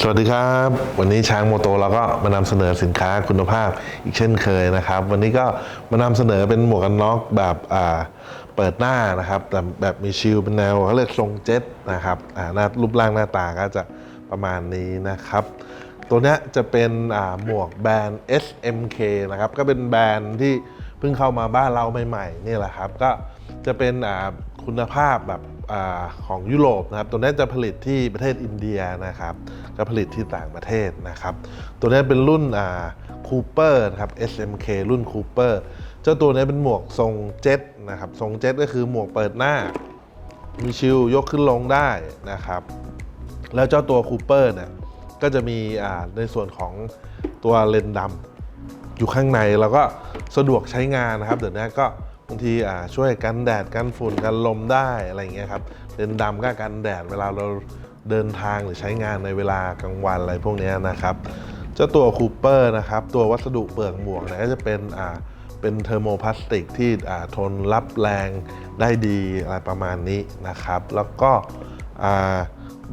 สวัสดีครับ วันนี้ช้างโมโตเราก็มานำเสนอสินค้าคุณภาพอีกเช่นเคยนะครับ วันนี้ก็มานำเสนอเป็นหมวกกันน็อกแบบอ่าเปิดหน้านะครับแต่แบบมีชิลเป็นแนวเขาเรียกทรงเจ็ตนะครับอ่าหน้ารูปร่างหน้าตาก็จะประมาณนี้นะครับ ตัวนี้จะเป็นอ่าหมวกแบรนด์ SMK นะครับก็เป็นแบรนด์ที่เพิ่งเข้ามาบ้านเราใหม่ๆนี่แหละครับ ก็จะเป็นอ่าคุณภาพแบบ อของยุโรปนะครับ ตัวนี้จะผลิตที่ประเทศอินเดียนะครับก็ผลิตที่ต่างประเทศนะครับ ตัวนี้เป็นรุ่นคูเปอร์นะครับ SMK รุ่นคูเปอร์เจ้าตัวนี้เป็นหมวกทรงเจ็ตนะครับ ทรงเจ็ตก็คือหมวกเปิดหน้า มีชิลยกขึ้นลงได้นะครับ แล้วเจ้าตัวคูเปอร์เนี่ยก็จะมีในส่วนของตัวเลนดำอยู่ข้างในแล้วก็สะดวกใช้งานนะครับเดี๋ยวนี้ก็างทีอ่าช่วยกันแดดกันฝุ่นกันลมได้อะไรอย่างเงี้ยครับเลนส์ดำก็กันแดดเวลาเราเดินทางหรือใช้งานในเวลากลางวันอะไรพวกเนี้ยนะครับเจ้าตัวคูเปอร์นะครับตัววัสดุเปลือกหมวกเนี่ยก็จะเป็นอ่าเป็นเทอร์โมพลาสติกที่ทนรับแรงได้ดีอะไรประมาณนี้นะครับ แล้วก็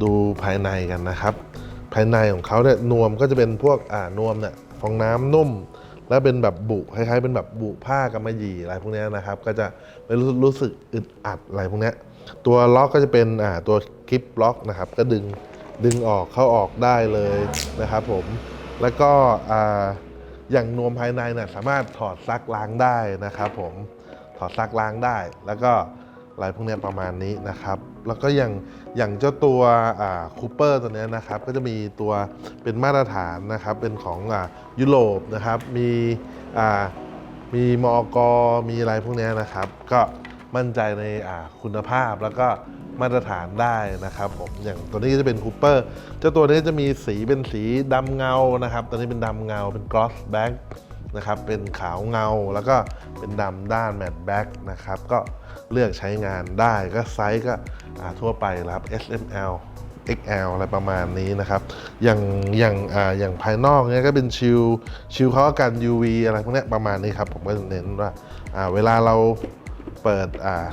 ดูภายในกันนะครับ ภายในของเขาเนี่ยนวมก็จะเป็นพวกนวมเนี่ยฟองน้ำนุ่ม แล้วเป็นแบบบุคล้ายๆเป็นแบบบุผ้ากำมะหยี่อะไรพวกนี้นะครับ ก็จะไม่รู้รู้สึกอึดอัดอะไรพวกนี้ตัวล็อกก็จะเป็นอ่าตัวคลิปล็อกนะครับ ก็ดึงดึงออกเข้าออกได้เลยนะครับผมแล้วก็อ่าอย่างนวมภายในเนี่ยสามารถถอดซักล้างได้นะครับผมถอดซักล้างได้แล้วก็ อะไรพวกนี้ประมาณนี้นะครับ แล้วก็อย่างอย่างเจ้าตัวคูเปอร์ตัวนี้นะครับ ก็จะมีตัวเป็นมาตรฐานนะครับ เป็นของอยุโรปนะครับ มีอ่ามีมอกมีอะไรพวกนี้นะครับ ก็มั่นใจในคุณภาพแล้วก็มาตรฐานได้นะครับผมอย่างตัวนี้ก็จะเป็นคูเปอร์เจ้าตัวนี้จะมีสีเป็นสีดำเงานะครับ ตัวนี้เป็นดำเงาเป็น gloss black นะครับเป็นขาวเงาแล้วก็เป็นดำด้าน matte black นะครับก็เลือกใช้งานได้ก็ไซส์ก็ทั่วไปครับ S M L XL อะไรประมาณนี้นะครับ อย่างอย่างอ่าอย่างภายนอกเนี้ยก็เป็นชิลชิลเขากัน UV อะไรพวกนี้ประมาณนี้ครับ ผมก็จะเน้นว่าอ่าเวลาเราเปิดอ่า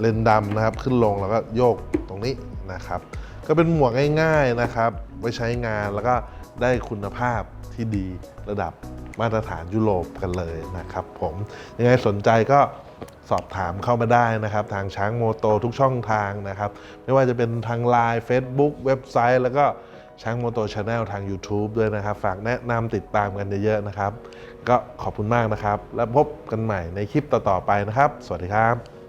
เลนดำนะครับ ขึ้นลงแล้วก็โยกตรงนี้นะครับ ก็เป็นหมวกง่ายๆนะครับ ไว้ใช้งานแล้วก็ ได้คุณภาพที่ดีระดับมาตรฐานยุโรปกันเลยนะครับผมยังไงสนใจก็สอบถามเข้ามาได้นะครับ ทางช้างโมโตทุกช่องทางนะครับ ไม่ว่าจะเป็นทาง Line Facebook เว็บไซต์ แล้วก็ช้างโมโตชาแนลทาง YouTube ด้วยนะครับ ฝากแนะนำติดตามกันเยอะๆนะครับ ก็ขอบคุณมากนะครับ แล้วพบกันใหม่ในคลิปต่อๆไปนะครับ สวัสดีครับ